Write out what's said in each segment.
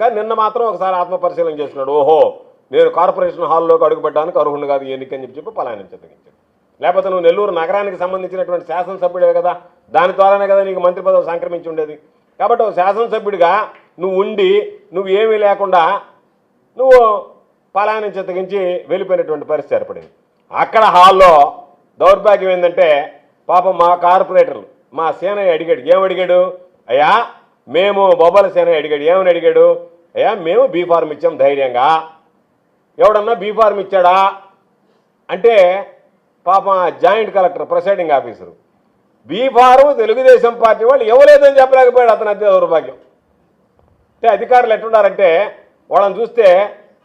కానీ నిన్న మాత్రం ఒకసారి ఆత్మపరిశీలన చేస్తున్నాడు ఓహో నేను కార్పొరేషన్ హాల్లోకి అడుగుపెట్టడానికి అర్హుడు కాదు ఎన్నికని చెప్పి అని చెప్పి పలాయనం పలాయనించదగించాడు లేకపోతే నువ్వు నెల్లూరు నగరానికి సంబంధించినటువంటి శాసనసభ్యుడే కదా దాని ద్వారానే కదా నీకు మంత్రి పదవి సంక్రమించి ఉండేది. కాబట్టి ఒక శాసనసభ్యుడిగా నువ్వు ఉండి నువ్వు ఏమీ లేకుండా నువ్వు పలాయనం చెత్తగించి వెళ్ళిపోయినటువంటి పరిస్థితి ఏర్పడింది. అక్కడ హాల్లో దౌర్భాగ్యం ఏంటంటే పాపం మా కార్పొరేటర్లు మా సేనయ్య అడిగాడు. ఏం అడిగాడు? అయ్యా మేము బొబ్బల సేన అడిగాడు. ఏమని అడిగాడు? అయ్యా మేము బీ ఫార్మ్ ఇచ్చాం ధైర్యంగా. ఎవడన్నా బీ ఫార్మ్ ఇచ్చాడా? అంటే పాపం joint collector presiding officer. B form Telugu Desam party వాళ్ళు ఇవ్వలేదని చెప్పలేకపోయాడు అతను. అదే దౌర్భాగ్యం. అంటే అధికారులు ఎట్టున్నారంటే వాళ్ళని చూస్తే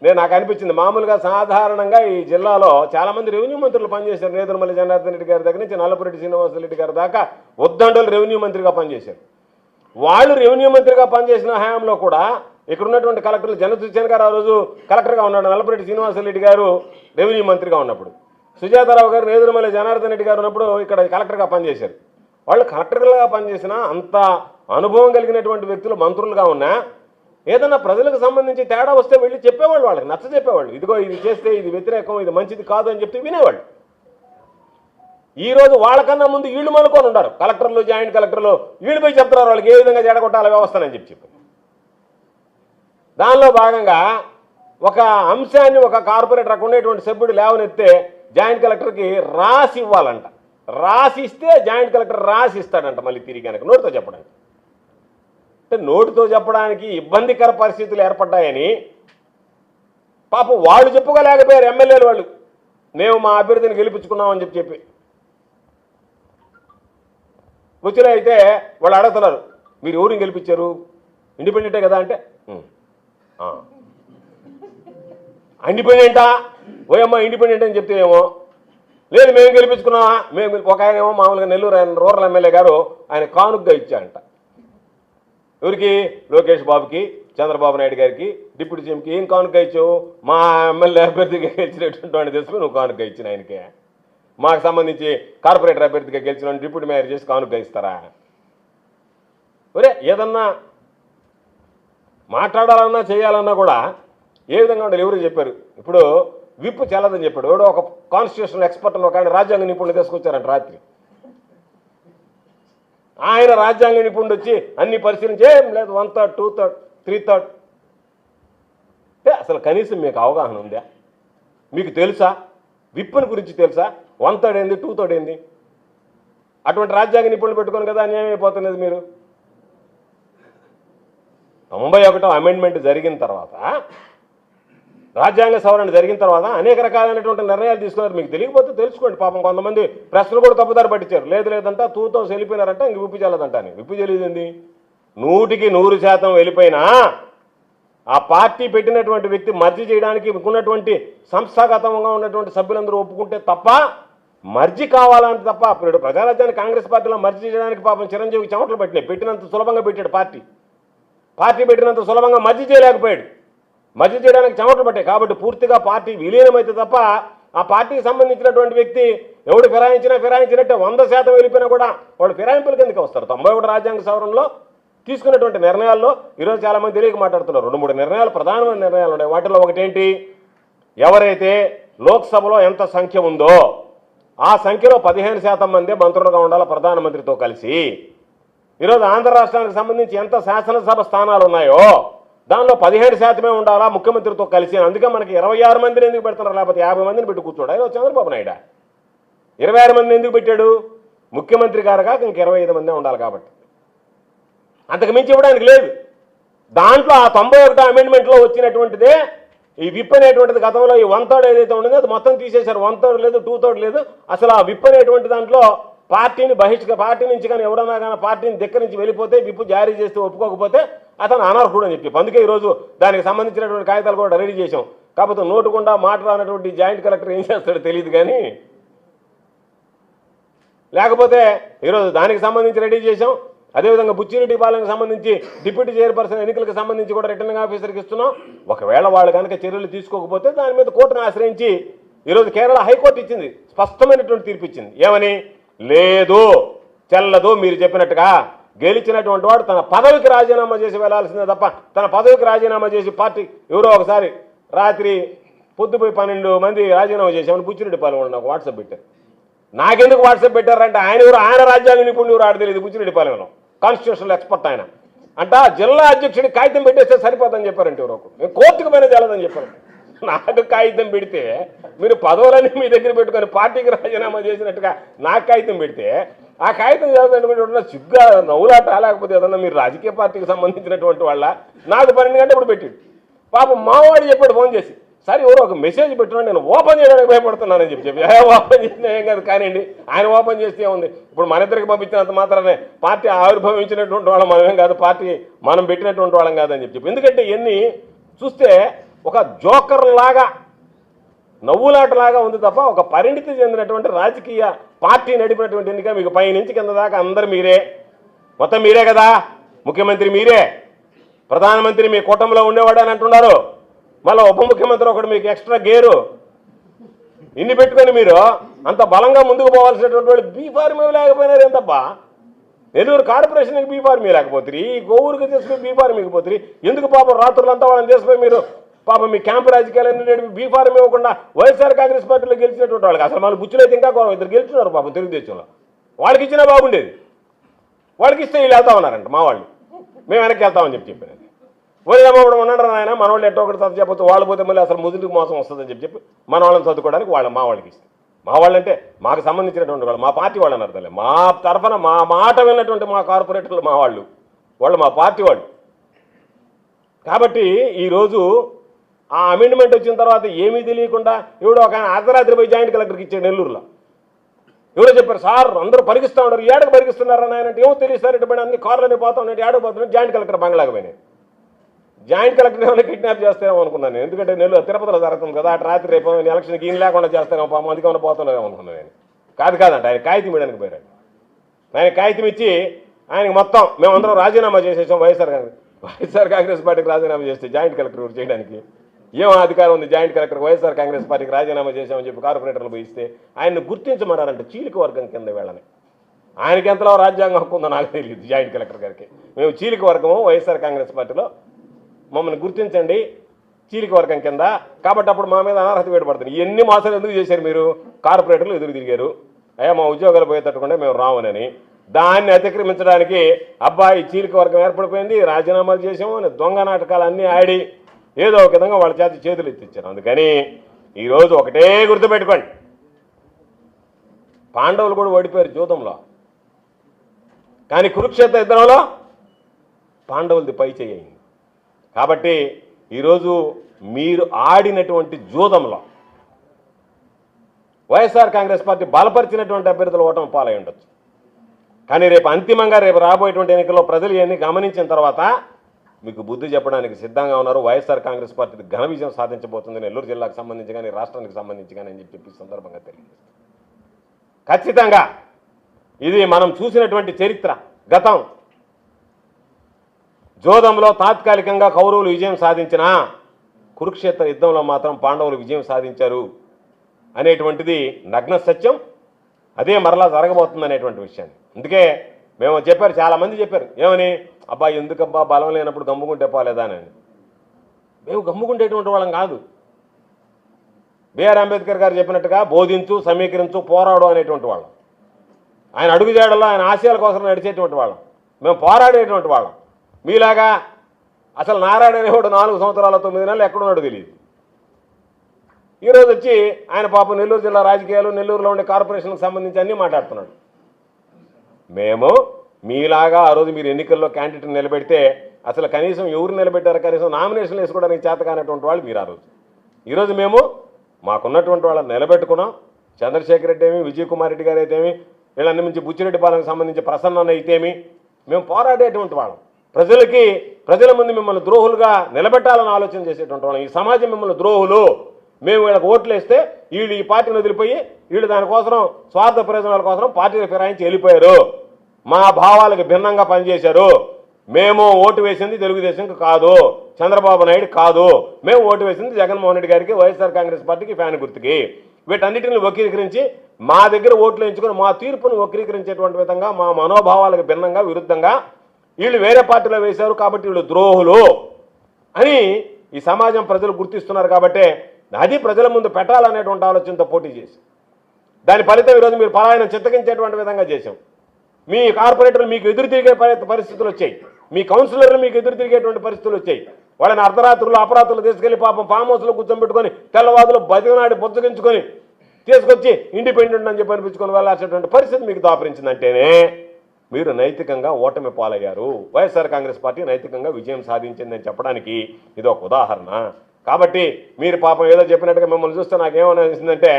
నేను నాకు అనిపించింది మామూలుగా సాధారణంగా ఈ జిల్లాలో చాలామంది రెవెన్యూ మంత్రులు పనిచేశారు. నేదురుమల్లి జనార్దన్ రెడ్డి గారి దగ్గర నుంచి నల్లపురెడ్డి శ్రీనివాసరెడ్డి గారి దాకా ఉద్దండలు రెవెన్యూ మంత్రిగా పనిచేశారు. వాళ్ళు రెవెన్యూ మంత్రిగా పనిచేసిన హయాంలో కూడా ఇక్కడ ఉన్నటువంటి కలెక్టర్లు జనసుచన్ గారు ఆ రోజు కలెక్టర్గా ఉన్నాడు. నల్లపురెడ్డి శ్రీనివాసరెడ్డి గారు రెవెన్యూ మంత్రిగా ఉన్నప్పుడు. సుజాతారావు గారు నేదురుమల్లి జనార్దన్ రెడ్డి గారు ఉన్నప్పుడు ఇక్కడ కలెక్టర్గా పనిచేశారు. వాళ్ళు కలెక్టర్లుగా పనిచేసిన అంత అనుభవం కలిగినటువంటి వ్యక్తులు మంత్రులుగా ఉన్నా ఏదన్నా ప్రజలకు సంబంధించి తేడా వస్తే వెళ్ళి చెప్పేవాళ్ళు వాళ్ళకి నచ్చ చెప్పేవాళ్ళు ఇదిగో ఇది చేస్తే ఇది వ్యతిరేకం ఇది మంచిది కాదు అని చెప్తే వినేవాళ్ళు. ఈ రోజు వాళ్ళకన్నా ముందు వీళ్ళు మనుకొని ఉండరు కలెక్టర్లు జాయింట్ కలెక్టర్లు వీళ్ళు పోయి చెప్తున్నారు వాళ్ళకి ఏ విధంగా జడగొట్టాల వ్యవస్థనని చెప్పి చెప్పి. దానిలో భాగంగా ఒక అంశాన్ని ఒక కార్పొరేటర్ అక్కడ ఉండేటువంటి సభ్యుడు లేవనెత్తే జాయింట్ కలెక్టర్కి రాసి ఇవ్వాలంట. రాసి ఇస్తే జాయింట్ కలెక్టర్ రాసి ఇస్తాడంట మళ్ళీ తిరిగి కనుక నోటితో చెప్పడానికి. అంటే నోటితో చెప్పడానికి ఇబ్బందికర పరిస్థితులు ఏర్పడ్డాయని పాపం వాళ్ళు చెప్పుకోలేకపోయారు ఎమ్మెల్యేలు వాళ్ళు. మేము మా అభ్యర్థిని గెలిపించుకున్నామని చెప్పి చెప్పి. వచ్చిన అయితే వాళ్ళు అడుగుతున్నారు మీరు ఎవరిని గెలిపించారు? ఇండిపెండెంటే కదా అంటే. ఇండిపెండెంటా ఓయమ్మ ఇండిపెండెంట్ అని చెప్తే ఏమో? లేదు మేము గెలిపించుకున్నామా మేము ఒక ఆయన ఏమో మామూలుగా నెల్లూరు ఆయన రూరల్ ఎమ్మెల్యే గారు ఆయన కానుగ్గా ఇచ్చారంట. ఎవరికి? లోకేష్ బాబుకి చంద్రబాబు నాయుడు గారికి డిప్యూటీ సీఎంకి ఏం కానుక ఇచ్చావు? మా ఎమ్మెల్యే అభ్యర్థిగా గెలిచినటువంటి వాడిని తెలుసుకుని నువ్వు కానుక ఇచ్చిన ఆయనకి. మాకు సంబంధించి కార్పొరేటర్ అభ్యర్థిగా గెలిచిన డిప్యూటీ మేయర్ చేసి కానుక ఇస్తారా ఒరే ఏదన్నా మాట్లాడాలన్నా చేయాలన్నా కూడా ఏ విధంగా ఉండాలి? ఎవరు చెప్పారు. ఇప్పుడు విప్పు చెల్లదని చెప్పాడు. ఎవడో ఒక కాన్స్టిట్యూషన్ ఎక్స్పర్ట్ ఒక ఆయన రాజ్యాంగ నిపుణులు తీసుకొచ్చారంట రాత్రి. ఆయన రాజ్యాంగ నిపుణుడు వచ్చి అన్ని పరిశీలించి ఏం లేదు one third two third three third అసలు కనీసం మీకు అవగాహన ఉందా? మీకు తెలుసా? విప్పుని గురించి తెలుసా? వన్ థర్డ్ ఏంది టూ థర్డ్ ఏంది అటువంటి రాజ్యాంగ నిపుణులు పెట్టుకొని కదా అన్యాయం అయిపోతున్నది మీరు? తొంభై ఒకటో అమెండ్మెంట్ జరిగిన తర్వాత రాజ్యాంగ సవరణ జరిగిన తర్వాత అనేక రకాలైనటువంటి నిర్ణయాలు తీసుకున్నారు. మీకు తెలియకపోతే తెలుసుకోండి. పాపం కొంతమంది ప్రశ్నలు కూడా తప్పుదారి పట్టించారు. లేదు లేదంట తూతో వెళ్ళిపోయినారంట ఇంక విప్పు చెల్లదంట అని. విప్పు చెల్లింది నూటికి నూరు శాతం వెళ్ళిపోయినా ఆ పార్టీ పెట్టినటువంటి వ్యక్తి మర్జీ చేయడానికి ఉన్నటువంటి సంస్థాగతంగా ఉన్నటువంటి సభ్యులందరూ ఒప్పుకుంటే తప్ప మర్జీ కావాలంటే తప్ప అప్పుడు ప్రజారాజ్యాన్ని కాంగ్రెస్ పార్టీలో మర్జీ చేయడానికి పాపం చిరంజీవికి చెమటలు పెట్టినాయి. పెట్టినంత సులభంగా పెట్టాడు పార్టీ. పార్టీ పెట్టినంత సులభంగా మర్జీ చేయలేకపోయాడు. మర్జీ చేయడానికి చెమటలు పట్టాయి. కాబట్టి పూర్తిగా పార్టీ విలీనమైతే తప్ప ఆ పార్టీకి సంబంధించినటువంటి వ్యక్తి ఎవడు ఫిరాయించినా ఫిరాయించినట్టే వంద శాతం వెళ్ళిపోయినా కూడా వాళ్ళు ఫిరాయింపుల కిందకి వస్తారు? తొంభై ఒకటి రాజ్యాంగ సవరణలో తీసుకున్నటువంటి నిర్ణయాల్లో ఈరోజు చాలామంది తెలియక మాట్లాడుతున్నారు. రెండు మూడు నిర్ణయాలు ప్రధానమైన నిర్ణయాలు ఉన్నాయి. వాటిలో ఒకటేంటి? ఎవరైతే లోక్సభలో ఎంత సంఖ్య ఉందో ఆ సంఖ్యలో పదిహేను శాతం మందే మంత్రులుగా ఉండాలి ప్రధానమంత్రితో కలిసి. ఈరోజు ఆంధ్ర రాష్ట్రానికి సంబంధించి ఎంత శాసనసభ స్థానాలు ఉన్నాయో దానిలో పదిహేడు శాతమే ఉండాలా ముఖ్యమంత్రితో కలిసి. అందుకే మనకి ఇరవై ఆరు మందిని ఎందుకు పెడుతున్నారు? లేకపోతే యాభై మందిని పెట్టి కూర్చోడా? ఈరోజు చంద్రబాబు నాయుడు. ఇరవై ఆరు మందిని ఎందుకు పెట్టాడు? ముఖ్యమంత్రి గారు కాక ఇంక ఇరవై ఐదు మందే ఉండాలి కాబట్టి. అంతకు మించి ఇవ్వడానికి లేదు. దాంట్లో ఆ తొంభై ఒకటో అమెండ్మెంట్లో వచ్చినటువంటిదే ఈ విప్ అనేటువంటిది గతంలో ఈ వన్ థర్డ్ ఏదైతే ఉండిందో అది మొత్తం తీసేశారు. వన్ థర్డ్ లేదు టూ థర్డ్ లేదు. అసలు ఆ విప్ అనేటువంటి దాంట్లో పార్టీని బహిష్క పార్టీ నుంచి కానీ ఎవడన్నా కానీ పార్టీని దగ్గర నుంచి వెళ్ళిపోతే విప్పు జారీ చేస్తే ఒప్పుకోకపోతే అతను అనర్హుడు అని చెప్పి. అందుకే ఈరోజు దానికి సంబంధించినటువంటి కాగితాలు కూడా రెడీ చేశాం. కాకపోతే నోటుకుండా మాట రానటువంటి జాయింట్ కలెక్టర్ ఏం చేస్తాడో తెలియదు కానీ లేకపోతే ఈరోజు దానికి సంబంధించి రెడీ చేశాం. అదేవిధంగా బుచ్చిరెడ్డి పాలనకు సంబంధించి డిప్యూటీ చైర్పర్సన్ ఎన్నికలకు సంబంధించి కూడా రిటర్నింగ్ ఆఫీసర్కి ఇస్తున్నాం. ఒకవేళ వాళ్ళు కనుక చర్యలు తీసుకోకపోతే దాని మీద కోర్టును ఆశ్రయించి ఈరోజు కేరళ హైకోర్టు ఇచ్చింది. స్పష్టమైనటువంటి తీర్పు ఇచ్చింది. ఏమని? లేదు. చెల్లదు మీరు చెప్పినట్టుగా గెలిచినటువంటి వాడు తన పదవికి రాజీనామా చేసి వెళ్ళాల్సిందే తప్ప తన పదవికి రాజీనామా చేసి పార్టీ ఎవరో ఒకసారి రాత్రి పొద్దుపోయి పన్నెండు మంది రాజీనామా చేసామని బుచ్చిరెడ్డి పాలెం నాకు వాట్సాప్ పెట్టారు. నాకెందుకు వాట్సాప్ పెట్టారంటే ఆయన ఎవరు? ఆయన రాజ్యాంగ నిపుణులు ఎవరు? ఆడ తెలియదు బుచ్చిరెడ్డి పాలెంలో కాన్స్టిట్యూషనల్ ఎక్స్పర్ట్ ఆయన. అంట జిల్లా అధ్యక్షుడి కాగితం పెట్టేస్తే సరిపోదని చెప్పారంటే ఎవరో మేము కోర్టుకు పైన తెలదని చెప్పారు. నాకు కాగితం పెడితే మీరు పదవులన్నీ మీ దగ్గర పెట్టుకొని పార్టీకి రాజీనామా చేసినట్టుగా నాకు కాగితం పెడితే ఆ కాగితం చదువుతుంటే సిగ్గా నవ్వులాట లేకపోతే ఏదన్నా మీరు రాజకీయ పార్టీకి సంబంధించినటువంటి వాళ్ళ నాకు పన్నెండు గంటలు ఇప్పుడు పెట్టాడు. పాపం మావాడు చెప్పాడు ఫోన్ చేసి. సరే ఎవరో ఒక మెసేజ్ పెట్టినా నేను ఓపెన్ చేయడానికి భయపడుతున్నానని చెప్పి చెప్పి ఓపెన్ చేసినా ఏం కాదు కానివ్వండి. ఆయన ఓపెన్ చేస్తే ఉంది ఇప్పుడు మన ఇద్దరికి పంపించినంత మాత్రమే. పార్టీ ఆవిర్భవించినటువంటి వాళ్ళం మనమేం కాదు పార్టీ మనం పెట్టినటువంటి వాళ్ళం కాదని చెప్పి చెప్పి. ఎందుకంటే ఇవన్నీ చూస్తే ఒక జోకర్ లాగా నవ్వులాటలాగా ఉంది తప్ప ఒక పరిణితి చెందినటువంటి రాజకీయ పార్టీ నడిపినటువంటి ఎన్నిక మీకు పై నుంచి కింద దాకా అందరు మీరే. మొత్తం మీరే కదా? ముఖ్యమంత్రి మీరే. ప్రధానమంత్రి మీ కూటమిలో ఉండేవాడు అని అంటున్నారు. మళ్ళీ ఉప ముఖ్యమంత్రి ఒకడు మీకు ఎక్స్ట్రా గేరు. ఇన్ని పెట్టుకొని మీరు అంత బలంగా ముందుకు పోవాల్సినటువంటి వాళ్ళు బీఫార్మీ లేకపోయినారు ఎంతబ్బా? నెల్లూరు కార్పొరేషన్కి బీఫార్మీ లేకపోతుంది ఈ గోవురికి తీసుకుని బీఫార్మీకి పోతుంది ఎందుకు పాపం రాత్రులంతా వాళ్ళని తీసుకుని మీరు పాపం మీ క్యాంపు రాజకీయాలన్నీ నడిపి బీ ఇవ్వకుండా వైఎస్ఆర్ కాంగ్రెస్ పార్టీలో గెలిచినటువంటి వాళ్ళకి అసలు మళ్ళీ బుచ్చులైతే ఇంకా గౌరవం ఇద్దరు గెలిచినారు పాపం తెలుగుదేశంలో. వాళ్ళకి ఇచ్చినా బాగుండేది. వాళ్ళకి ఇస్తే వీళ్ళు వెళ్తా ఉన్నారంట మా వాళ్ళు. మేము వెనక్కి వెళ్తామని చెప్పి చెప్పారు. వదిలేమప్పుడు ఉన్నాడు ఆయన మన వాళ్ళు ఎట్టో ఒకటి చదువు వాళ్ళు పోతే మళ్ళీ అసలు ముదుటికి మోసం వస్తుందని చెప్పి చెప్పి మన వాళ్ళని చదువుకోవడానికి వాళ్ళ మా వాళ్ళకి ఇస్తే. మా వాళ్ళంటే మాకు సంబంధించినటువంటి వాళ్ళు మా పార్టీ వాళ్ళని అర్థంలే మా తరఫున మా మాట విన్నటువంటి మా కార్పొరేటర్లు మా వాళ్ళు. వాళ్ళు మా పార్టీ వాళ్ళు. కాబట్టి ఈరోజు ఆ అమెండ్మెంట్ వచ్చిన తర్వాత ఏమీ తెలియకుండా ఎవడో ఒక అర్ధరాత్రి పోయి జాయింట్ కలెక్టర్కి ఇచ్చాడు నెల్లూరులో. ఎవడో చెప్పారు సార్ అందరూ పరిగిస్తూ ఉన్నారు. ఏడకు పరిగిస్తున్నారని ఆయన అంటే ఏమో తెలియదు సార్ ఇటు అన్ని కార్లోనే పోతా ఉన్నాయి. ఏడకు పోతున్నాడు జాయింట్ కలెక్టర్ బంగ్లాకి పోయినాయి. జాయింట్ కలెక్టర్ ఏమైనా కిడ్నాప్ చేస్తారేమో అనుకున్నాను నేను. ఎందుకంటే నెల్లూరు తిరుపతిలో జరుగుతుంది కదా అటు రాత్రి రేపు ఎలక్షన్కి ఈయన లేకుండా చేస్తారేమో పాపం అందుకే ఏమైనా పోతున్నారేమో అనుకున్నాను నేను. కాదు కాదంట ఆయన కాగితం ఇవ్వడానికి పోయాడు ఆయన కాగితం ఇచ్చి ఆయనకి మొత్తం మేమందరం రాజీనామా చేసేసాం వైఎస్ఆర్ కాంగ్రెస్. వైఎస్ఆర్ కాంగ్రెస్ పార్టీకి రాజీనామా చేస్తే జాయింట్ కలెక్టర్ ఎవరు చేయడానికి? ఏం అధికారం ఉంది జాయింట్ కలెక్టర్ వైఎస్ఆర్ కాంగ్రెస్ పార్టీకి రాజీనామా చేశామని చెప్పి కార్పొరేటర్లు పోయిస్తే ఆయన్ని గుర్తించమన్నారంటే చీలిక వర్గం కింద వెళ్ళని. ఆయనకి ఎంతలో రాజ్యాంగం హక్కు ఉందో నాకు తెలియదు జాయింట్ కలెక్టర్ గారికి. మేము చీలిక వర్గము వైఎస్ఆర్ కాంగ్రెస్ పార్టీలో మమ్మల్ని గుర్తించండి. చీలిక వర్గం కింద. కాబట్టి అప్పుడు మా మీద అనర్హత వేడిపడుతుంది ఎన్ని మాసాలు ఎందుకు చేశారు మీరు? కార్పొరేటర్లు ఎదురు తిరిగారు. అయ్యా మా ఉద్యోగాలు పోయేటట్టుకుంటే మేము రావునని. దాన్ని అతిక్రమించడానికి అబ్బాయి చీలిక వర్గం ఏర్పడిపోయింది రాజీనామాలు చేసాము అని దొంగ నాటకాలు అన్నీ ఆడి ఏదో ఒక విధంగా వాళ్ళ చేతి చేతులు ఎత్తిచ్చారు. అందుకని ఈరోజు ఒకటే గుర్తుపెట్టుకోండి పాండవులు కూడా ఓడిపోయారు జూతంలో కానీ కురుక్షేత్ర యుద్ధంలో పాండవులది పై చేయింది కాబట్టి ఈరోజు మీరు ఆడినటువంటి జూదంలో వైఎస్ఆర్ కాంగ్రెస్ పార్టీ బలపరిచినటువంటి అభ్యర్థులు ఓటమి పాలై ఉండొచ్చు. కానీ రేపు అంతిమంగా రేపు రాబోయేటువంటి ఎన్నికల్లో ప్రజలు ఇవన్నీ గమనించిన తర్వాత మీకు బుద్ధి చెప్పడానికి సిద్ధంగా ఉన్నారు. వైఎస్ఆర్ కాంగ్రెస్ పార్టీ ఘన విజయం సాధించబోతుంది. నెల్లూరు జిల్లాకు సంబంధించి కానీ రాష్ట్రానికి సంబంధించి కానీ అని చెప్పి సందర్భంగా తెలియదు ఖచ్చితంగా ఇది మనం చూసినటువంటి చరిత్ర గతం. జోదంలో తాత్కాలికంగా కౌరవులు విజయం సాధించిన కురుక్షేత్ర యుద్ధంలో మాత్రం పాండవులు విజయం సాధించారు అనేటువంటిది నగ్న సత్యం. అదే మరలా జరగబోతుంది అనేటువంటి విషయాన్ని. అందుకే మేము చెప్పారు చాలామంది చెప్పారు. ఏమని? అబ్బా ఎందుకబ్బా బలం లేనప్పుడు గమ్ముకుంటే పోలేదా అని. మేము గమ్ముకుంటేటువంటి వాళ్ళం కాదు. బిఆర్ అంబేద్కర్ గారు చెప్పినట్టుగా బోధించు సమీకరించు పోరాడు అనేటువంటి వాళ్ళం. ఆయన అడుగుజాడలో ఆయన ఆశయాల కోసం నడిచేటువంటి వాళ్ళం. మేము పోరాడేటువంటి వాళ్ళం. మీలాగా అసలు నారాయణనేవాడు నాలుగు సంవత్సరాల తొమ్మిది నెలలు ఎక్కడున్నాడు తెలియదు. ఈరోజు వచ్చి ఆయన పాపం నెల్లూరు జిల్లా రాజకీయాలు నెల్లూరులో ఉండే కార్పొరేషన్కి సంబంధించి అన్నీ మాట్లాడుతున్నాడు. మేము మీలాగా ఆ రోజు మీరు ఎన్నికల్లో క్యాండిడేట్ నిలబెడితే అసలు కనీసం ఎవరు నిలబెట్టారు? కనీసం నామినేషన్లు వేసుకోవడానికి చేత కానటువంటి వాళ్ళు మీరు ఆ రోజు. ఈరోజు మేము మాకున్నటువంటి వాళ్ళని నిలబెట్టుకున్నాం. చంద్రశేఖర్ రెడ్డి ఏమి విజయ్ కుమార్ రెడ్డి గారు అయితేమి వీళ్ళని మించి బుచ్చిరెడ్డి పాలనకు సంబంధించి ప్రసన్న అయితేమి మేము పోరాడేటువంటి వాళ్ళం. ప్రజలకి ప్రజల ముందు మిమ్మల్ని ద్రోహులుగా నిలబెట్టాలని ఆలోచన చేసేటువంటి వాళ్ళం. ఈ సమాజం మిమ్మల్ని ద్రోహులు. మేము వీళ్ళకి ఓట్లు వేస్తే వీళ్ళు ఈ పార్టీని వదిలిపోయి వీళ్ళు దానికోసం స్వార్థ ప్రయోజనాల కోసం పార్టీలు ఫిరాయించి వెళ్ళిపోయారు. మా భావాలకు భిన్నంగా పనిచేశారు. మేము ఓటు వేసింది తెలుగుదేశంకి కాదు చంద్రబాబు నాయుడు కాదు. మేము ఓటు వేసింది జగన్మోహన్ రెడ్డి గారికి వైఎస్ఆర్ కాంగ్రెస్ పార్టీకి ఫ్యాన్ గుర్తుకి. వీటన్నిటిని వక్రీకరించి మా దగ్గర ఓట్లు ఎంచుకొని మా తీర్పును వక్రీకరించేటువంటి విధంగా మా మనోభావాలకు భిన్నంగా విరుద్ధంగా వీళ్ళు వేరే పార్టీలో వేశారు కాబట్టి వీళ్ళు ద్రోహులు అని ఈ సమాజం ప్రజలు గుర్తిస్తున్నారు కాబట్టి అది ప్రజల ముందు పెట్టాలనేటువంటి ఆలోచనతో పోటీ చేసి దాని ఫలితం ఈరోజు మీరు పలాయనం చిత్తగించేటువంటి విధంగా చేశాం. మీ కార్పొరేటర్లు మీకు ఎదురు తిరిగే పరిస్థితులు వచ్చాయి. మీ కౌన్సిలర్లు మీకు ఎదురు తిరిగేటువంటి పరిస్థితులు వచ్చాయి. వాళ్ళని అర్ధరాత్రులు అపరాత్రులు తీసుకెళ్ళి పాపం ఫామ్ హౌస్లో కూర్చోబెట్టుకొని తెల్లవాదులు బతికనాడి బొత్తుగించుకొని తీసుకొచ్చి ఇండిపెండెంట్ అని చెప్పి అనిపించుకొని వెళ్ళాల్సినటువంటి పరిస్థితి మీకు దాపరించిందంటేనే మీరు నైతికంగా ఓటమి పాలయ్యారు. వైఎస్ఆర్ కాంగ్రెస్ పార్టీ నైతికంగా విజయం సాధించిందని చెప్పడానికి ఇది ఒక ఉదాహరణ. కాబట్టి మీరు పాపం ఏదో చెప్పినట్టుగా మిమ్మల్ని చూస్తే నాకేమనిసిందంటే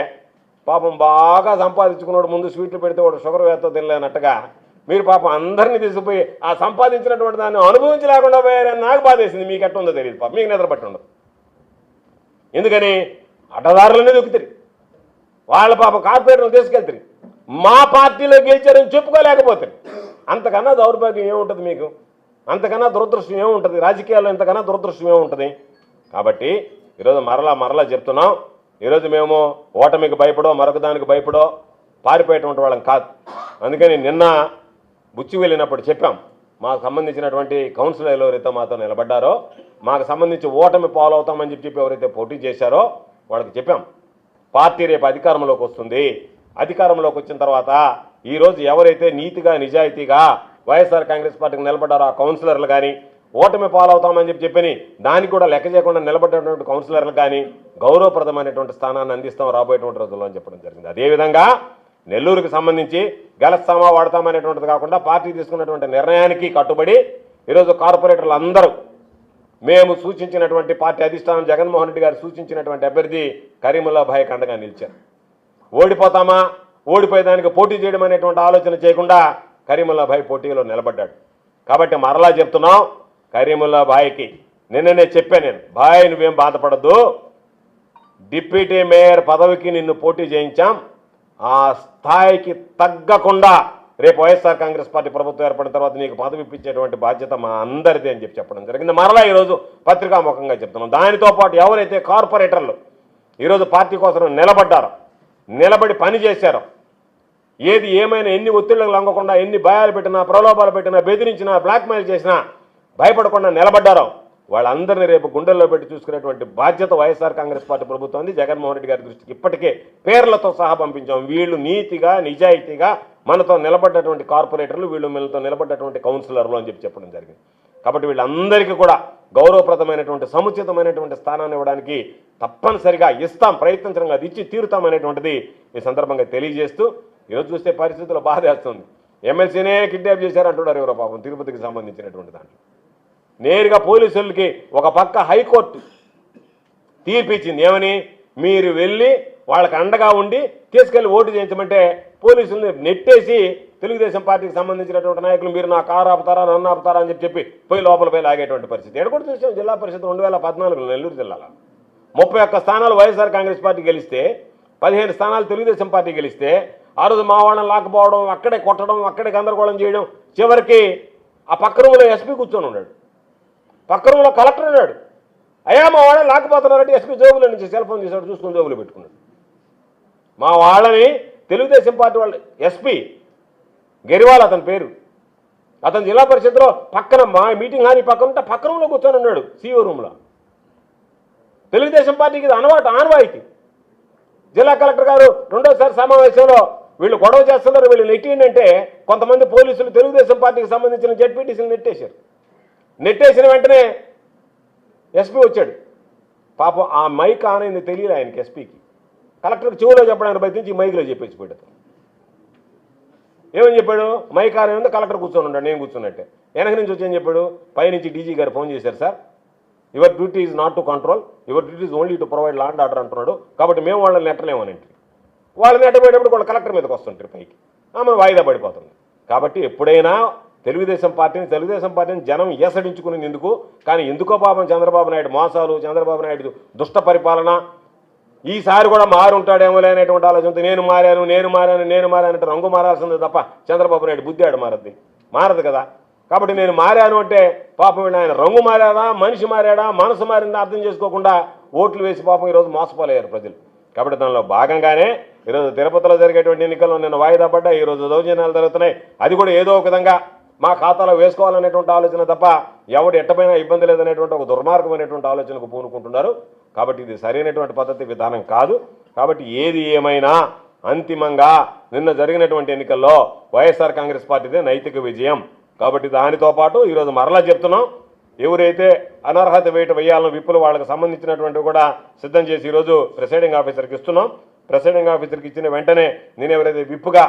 పాపం బాగా సంపాదించుకున్నాడు ముందు స్వీట్లు పెడితే వాడు షుగర్ వేస్తో తినలేనట్టుగా. మీరు పాపం అందరినీ తీసుకుపోయి ఆ సంపాదించినటువంటి దాన్ని అనుభవించలేకుండా పోయారని నాకు బాధేసింది. మీకు ఎట్ట ఉందో తెలియదు పాపం. మీకు నిద్ర పట్టి ఉండదు ఎందుకని? అడ్డదారులనే దొక్కుతారు. వాళ్ళ పాపం కార్పొరేటర్లు తీసుకెళ్తారు. మా పార్టీలో గెలిచారని చెప్పుకోలేకపోతే అంతకన్నా దౌర్భాగ్యం ఏముంటుంది మీకు? అంతకన్నా దురదృష్టం ఏముంటుంది? రాజకీయాల్లో ఇంతకన్నా దురదృష్టం ఏముంటుంది? కాబట్టి ఈరోజు మరలా మరలా చెప్తున్నాం. ఈరోజు మేము ఓటమికి భయపడో మరొక దానికి భయపడో పారిపోయేటువంటి వాళ్ళం కాదు. అందుకని నిన్న బుచ్చి వెళ్ళినప్పుడు చెప్పాం. మాకు సంబంధించినటువంటి కౌన్సిలర్ ఎవరైతే మాతో నిలబడ్డారో మాకు సంబంధించి ఓటమి పాలవుతామని చెప్పి చెప్పి ఎవరైతే పోటీ చేశారో వాళ్ళకి చెప్పాం. పార్టీ రేపు అధికారంలోకి వస్తుంది. అధికారంలోకి వచ్చిన తర్వాత ఈరోజు ఎవరైతే నీతిగా నిజాయితీగా వైఎస్ఆర్ కాంగ్రెస్ పార్టీకి నిలబడ్డారో ఆ కౌన్సిలర్లు కానీ ఓటమి పాలవుతామని చెప్పి చెప్పని దానికి కూడా లెక్క చేయకుండా నిలబడ్డటువంటి కౌన్సిలర్లు కానీ గౌరవప్రదమైనటువంటి స్థానాన్ని అందిస్తాం రాబోయేటువంటి రోజుల్లో అని చెప్పడం జరిగింది. అదేవిధంగా నెల్లూరుకి సంబంధించి గెలుస్తామా వాడతామనేటువంటిది కాకుండా పార్టీ తీసుకున్నటువంటి నిర్ణయానికి కట్టుబడి ఈరోజు కార్పొరేటర్లు అందరూ మేము సూచించినటువంటి పార్టీ అధిష్టానం జగన్మోహన్ రెడ్డి గారు సూచించినటువంటి అభ్యర్థి కరీముల్లాభాయ్ కండగా నిలిచారు. ఓడిపోతామా? ఓడిపోయేదానికి పోటీ చేయడం అనేటువంటి ఆలోచన చేయకుండా కరీముల్లాభాయ్ పోటీలో నిలబడ్డాడు. కాబట్టి మరలా చెప్తున్నాం కరీముల్లాభాయ్కి నిన్ననే చెప్పాను నేను భాయ్ నువ్వేం బాధపడద్దు. డిప్యూటీ మేయర్ పదవికి నిన్ను పోటీ చేయించాం. ఆ స్థాయికి తగ్గకుండా రేపు వైఎస్ఆర్ కాంగ్రెస్ పార్టీ ప్రభుత్వం ఏర్పడిన తర్వాత నీకు పదవి ఇప్పించేటువంటి బాధ్యత మా అందరిది అని చెప్పి చెప్పడం జరిగింది. మరలా ఈరోజు పత్రికాముఖంగా చెప్తున్నాం. దానితో పాటు ఎవరైతే కార్పొరేటర్లు ఈరోజు పార్టీ కోసం నిలబడ్డారో నిలబడి పని చేశారు. ఏది ఏమైనా ఎన్ని ఒత్తిళ్ళకు లొంగకుండా ఎన్ని భయాలు పెట్టినా ప్రలోభాలు పెట్టినా బెదిరించినా బ్లాక్మెయిల్ చేసినా భయపడకుండా నిలబడ్డారు. వాళ్ళందరినీ రేపు గుండెల్లో పెట్టి చూసుకునేటువంటి బాధ్యత వైఎస్ఆర్ కాంగ్రెస్ పార్టీ ప్రభుత్వం ఉంది జగన్మోహన్ రెడ్డి గారి దృష్టికి ఇప్పటికే పేర్లతో సహా పంపించాం. వీళ్ళు నీతిగా నిజాయితీగా మనతో నిలబడ్డటువంటి కార్పొరేటర్లు వీళ్ళు మనతో నిలబడ్డటువంటి కౌన్సిలర్లు అని చెప్పి చెప్పడం జరిగింది. కాబట్టి వీళ్ళందరికీ కూడా గౌరవప్రదమైనటువంటి సముచితమైనటువంటి స్థానాన్ని ఇవ్వడానికి తప్పనిసరిగా ఇస్తాం ప్రయత్నించడం అది ఇచ్చి తీరుతామనేటువంటిది ఈ సందర్భంగా తెలియజేస్తూ ఈరోజు చూస్తే పరిస్థితులు బాధేస్తుంది. ఎమ్మెల్సీనే కిడ్నాప్ చేశారంటున్నారు ఎవరో పాపం తిరుపతికి సంబంధించినటువంటి దాంట్లో నేరుగా పోలీసులకి ఒక పక్క హైకోర్టు తీర్పిచ్చింది ఏమని? మీరు వెళ్ళి వాళ్ళకి అండగా ఉండి తీసుకెళ్ళి ఓటు చేయించమంటే పోలీసుల్ని నెట్టేసి తెలుగుదేశం పార్టీకి సంబంధించినటువంటి నాయకులు మీరు నా కారు ఆపుతారా నన్ను ఆపుతారా అని చెప్పి చెప్పి పోయి లోపల పోయి లాగేటువంటి పరిస్థితి. ఎక్కడ కూడా చూసాం జిల్లా పరిషత్ రెండు వేల పద్నాలుగులో నెల్లూరు జిల్లాలో. ముప్పై ఒక్క స్థానాలు వైఎస్ఆర్ కాంగ్రెస్ పార్టీ గెలిస్తే పదిహేను స్థానాలు తెలుగుదేశం పార్టీ గెలిస్తే ఆ రోజు మా వాళ్ళని లాకపోవడం అక్కడే కొట్టడం అక్కడే గందరగోళం చేయడం చివరికి ఆ పక్క రూమ్లో ఎస్పీ కూర్చొని ఉన్నాడు. పక్క రూమ్లో కలెక్టర్ ఉన్నాడు. అయ్యా మా వాళ్ళని లాకపోతున్నారంటే ఎస్పీ జోబుల నుంచి సెల్ ఫోన్ తీసాడు చూసుకుని జోబులో పెట్టుకున్నాడు. మా వాళ్ళని తెలుగుదేశం పార్టీ వాళ్ళు ఎస్పీ గెరివాల్ అతని పేరు. అతను జిల్లా పరిషత్లో పక్కన మా మీటింగ్ హాని పక్కన ఉంటే పక్క రూమ్లో కూర్చొని ఉన్నాడు సీఓ రూమ్లో. తెలుగుదేశం పార్టీకి ఇది అనవాటు ఆనవాయితీ. జిల్లా కలెక్టర్ గారు రెండోసారి సమావేశంలో వీళ్ళు గొడవ చేస్తున్నారు వీళ్ళు నెట్టిందంటే అంటే కొంతమంది పోలీసులు తెలుగుదేశం పార్టీకి సంబంధించిన జడ్పీటీసీలు నెట్టేశారు. నెట్టేసిన వెంటనే ఎస్పీ వచ్చాడు. పాపం ఆ మైక్ ఆనైంది తెలియదు ఆయనకి ఎస్పీకి. కలెక్టర్ చెవులో చెప్పడానికి ప్రయత్నించి మైక్లో చెప్పేసి పెట్టారు. ఏమని చెప్పాడు? మై ఆన్ కలెక్టర్ కూర్చొని ఉన్నాడు నేను కూర్చున్నట్టే. వెనక నుంచి వచ్చి ఏం చెప్పాడు? పైనుంచి డీజీ గారు ఫోన్ చేశారు sir. Your duty is not to control your duty is only to provide land order అంటున్నాడు. కాబట్టి మేము వాళ్ళని నెట్టలేమని వాళ్ళని నెట్టబోయేటప్పుడు వాళ్ళు కలెక్టర్ మీదకి వస్తుంటారు పైకి. ఆమె వాయిదా పడిపోతుంది. కాబట్టి ఎప్పుడైనా తెలుగుదేశం పార్టీని తెలుగుదేశం పార్టీని జనం ఏసడించుకునేందుకు కానీ ఎందుకో పాపం చంద్రబాబు నాయుడు మోసాలు చంద్రబాబు నాయుడు దుష్ట పరిపాలన ఈసారి కూడా మారుంటాడేమో లేనటువంటి ఆలోచనతో నేను మారాను నేను మారాను నేను మారాను అంటే రంగు మారాల్సిందే తప్ప చంద్రబాబు నాయుడు బుద్ధి ఆడు మారద్ది. మారదు కదా. కాబట్టి నేను మారాను అంటే పాపం ఆయన రంగు మారాడా మనిషి మారాడా మనసు మారిందా అర్థం చేసుకోకుండా ఓట్లు వేసి పాపం ఈరోజు మోసపోలేరు ప్రజలు. కాబట్టి దానిలో భాగంగానే ఈరోజు తిరుపతిలో జరిగేటువంటి ఎన్నికల్లో నిన్న వాయిదా పడ్డా ఈరోజు దౌర్జన్యాలు జరుగుతున్నాయి. అది కూడా ఏదో ఒక విధంగా మా ఖాతాలో వేసుకోవాలనేటువంటి ఆలోచన తప్ప ఎవడు ఎట్టపోయినా ఇబ్బంది లేదనేటువంటి ఒక దుర్మార్గమైనటువంటి ఆలోచనకు పూనుకుంటున్నారు. కాబట్టి ఇది సరైనటువంటి పద్ధతి విధానం కాదు. కాబట్టి ఏది ఏమైనా అంతిమంగా నిన్న జరిగినటువంటి ఎన్నికల్లో వైఎస్ఆర్ కాంగ్రెస్ పార్టీదే నైతిక విజయం. కాబట్టి దానితో పాటు ఈరోజు మరలా చెప్తున్నాం ఎవరైతే అనర్హత వేటు వేయాలను విప్పులు వాళ్ళకి సంబంధించినటువంటి కూడా సిద్ధం చేసి ఈరోజు ప్రెసైడింగ్ ఆఫీసర్కి ఇస్తున్నాం. ప్రెసైడింగ్ ఆఫీసర్కి ఇచ్చిన వెంటనే నేను ఎవరైతే విప్పుగా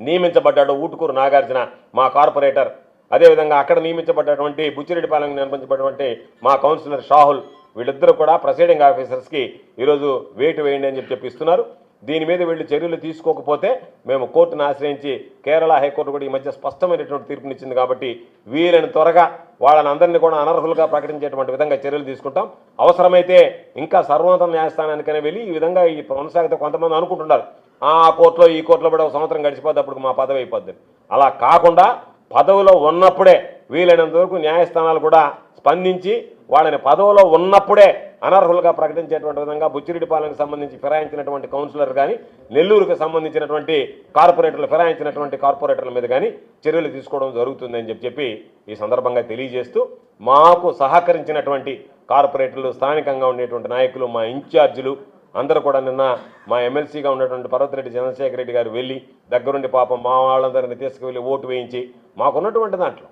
నియమించబడ్డాడో ఊటుకూరు నాగార్జున మా కార్పొరేటర్ అదేవిధంగా అక్కడ నియమించబడ్డటువంటి బుచ్చిరెడ్డిపాలెం నిర్మించబడినటువంటి మా కౌన్సిలర్ షాహుల్ వీళ్ళిద్దరూ కూడా ప్రసైడింగ్ ఆఫీసర్స్కి ఈరోజు వేటు వేయండి అని చెప్పి చెప్పిస్తున్నారు. దీని మీద వీళ్ళు చర్యలు తీసుకోకపోతే మేము కోర్టును ఆశ్రయించి కేరళ హైకోర్టు కూడా ఈ మధ్య స్పష్టమైనటువంటి తీర్పునిచ్చింది కాబట్టి వీళ్ళని త్వరగా వాళ్ళని అందరినీ కూడా అనర్హులుగా ప్రకటించేటువంటి విధంగా చర్యలు తీసుకుంటాం. అవసరమైతే ఇంకా సర్వోన్నత న్యాయస్థానానికైనా వెళ్ళి ఈ విధంగా ఈ కొనసాగితే కొంతమంది అనుకుంటున్నారు. ఆ కోర్టులో ఈ కోర్టులో కూడా ఒక సంవత్సరం గడిచిపోతే అప్పుడు మా పదవి అయిపోద్ది. అలా కాకుండా పదవిలో ఉన్నప్పుడే వీలైనంత వరకు న్యాయస్థానాలు కూడా స్పందించి వాళ్ళని పదవిలో ఉన్నప్పుడే అనర్హులుగా ప్రకటించేటువంటి విధంగా బుచ్చిరెడ్డిపాలెంకి సంబంధించి ఫిరాయించినటువంటి కౌన్సిలర్ కానీ నెల్లూరుకి సంబంధించినటువంటి కార్పొరేటర్లు ఫిరాయించినటువంటి కార్పొరేటర్ల మీద కానీ చర్యలు తీసుకోవడం జరుగుతుందని చెప్పి చెప్పి ఈ సందర్భంగా తెలియజేస్తూ మాకు సహకరించినటువంటి కార్పొరేటర్లు స్థానికంగా ఉండేటువంటి నాయకులు మా ఇన్ఛార్జీలు అందరూ కూడా నిన్న మా ఎమ్మెల్సీగా ఉన్నటువంటి పర్వతిరెడ్డి చంద్రశేఖర రెడ్డి గారు వెళ్ళి దగ్గరుండి పాపం మా వాళ్ళందరిని తీసుకువెళ్ళి ఓటు వేయించి మాకున్నటువంటి దాంట్లో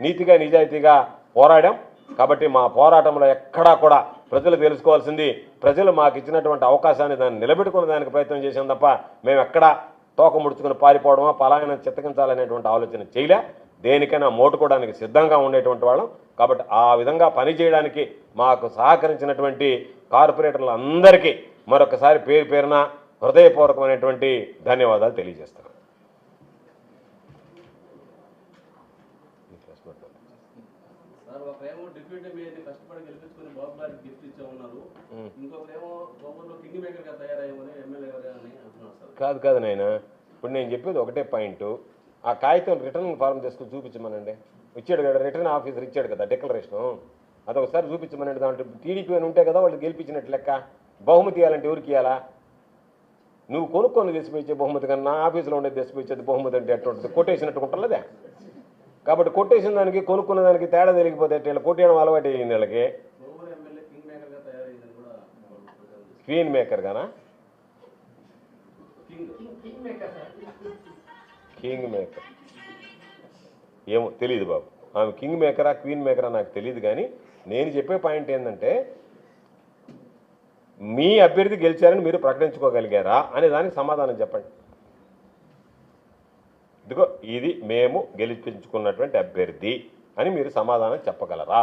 నీతిగా నిజాయితీగా పోరాడాం. కాబట్టి మా పోరాటంలో ఎక్కడా కూడా ప్రజలు తెలుసుకోవాల్సింది ప్రజలు మాకు ఇచ్చినటువంటి అవకాశాన్ని దాన్ని నిలబెట్టుకునే దానికి ప్రయత్నం చేసాం తప్ప మేము ఎక్కడా తోక ముడుచుకుని పారిపోవడమా పలాయన చిత్తకించాలనేటువంటి ఆలోచన చేయలే. దేనికైనా మోటుకోవడానికి సిద్ధంగా ఉండేటువంటి వాళ్ళం. కాబట్టి ఆ విధంగా పనిచేయడానికి మాకు సహకరించినటువంటి కార్పొరేటర్లు అందరికీ మరొకసారి పేరు పేరున హృదయపూర్వకమైనటువంటి ధన్యవాదాలు తెలియజేస్తున్నాను సార్ కష్టపడి గెలిపించుకుని బాబు గారికి గిఫ్ట్ ఇచ్చామన్నారు ఇంకొకరేమో గోవర్లో కింగ్ మేకర్గా తయారయ్యామని ఎమ్మెల్యే గారు అని అంటున్నారు సార్. కాదు కాదు నాయన ఇప్పుడు నేను చెప్పేది ఒకటే పాయింట్ ఆ కాగితం రిటర్న్ ఫారం తీసుకుని చూపించమనండి. ఇచ్చాడు కదా రిటర్న్ ఆఫీసర్ ఇచ్చాడు కదా డిక్లరేషన్ అది ఒకసారి చూపించమనండి. దాంట్లో టీడీపీ అని ఉంటే కదా వాళ్ళు గెలిపించినట్టు లెక్క. బహుమతి ఇవ్వాలంటే ఎవరికి ఇవ్వాలా? నువ్వు కొనుక్కొని తెచ్చిపోయించే బహుమతి కన్నా ఆఫీసులో ఉండేది తెచ్చిపోయించేది బహుమతి అంటే ఎట్టుంటుంది కొట్టేసినట్టు ఉంటుందా కాబట్టి కొట్టేసిన దానికి కొనుక్కున్న దానికి తేడా తెలియకపోతే వీళ్ళు కొట్టేయడం అలవాటు అయ్యింది వీళ్ళకి. క్వీన్ మేకర్ గానా? కింగ్ మేకర్ ఏమో తెలియదు బాబు. ఆమె కింగ్ మేకరా క్వీన్ మేకరా నాకు తెలియదు కానీ నేను చెప్పే పాయింట్ ఏంటంటే మీ అభ్యర్థి గెలిచారని మీరు ప్రకటించుకోగలిగారా అనే దానికి సమాధానం చెప్పండి. ఇదిగో ఇది మేము గెలిపించుకున్నటువంటి అభ్యర్థి అని మీరు సమాధానం చెప్పగలరా?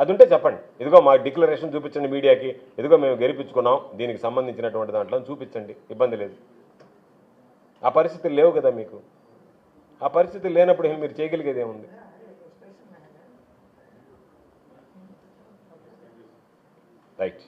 అది ఉంటే చెప్పండి. ఇదిగో మా డిక్లరేషన్ చూపించండి మీడియాకి. ఇదిగో మేము గెలిపించుకున్నాం. దీనికి సంబంధించినటువంటి దాంట్లో చూపించండి. ఇబ్బంది లేదు. ఆ పరిస్థితులు లేవు కదా మీకు? ఆ పరిస్థితి లేనప్పుడు మీరు చేయగలిగేది ఏముంది? రైట్.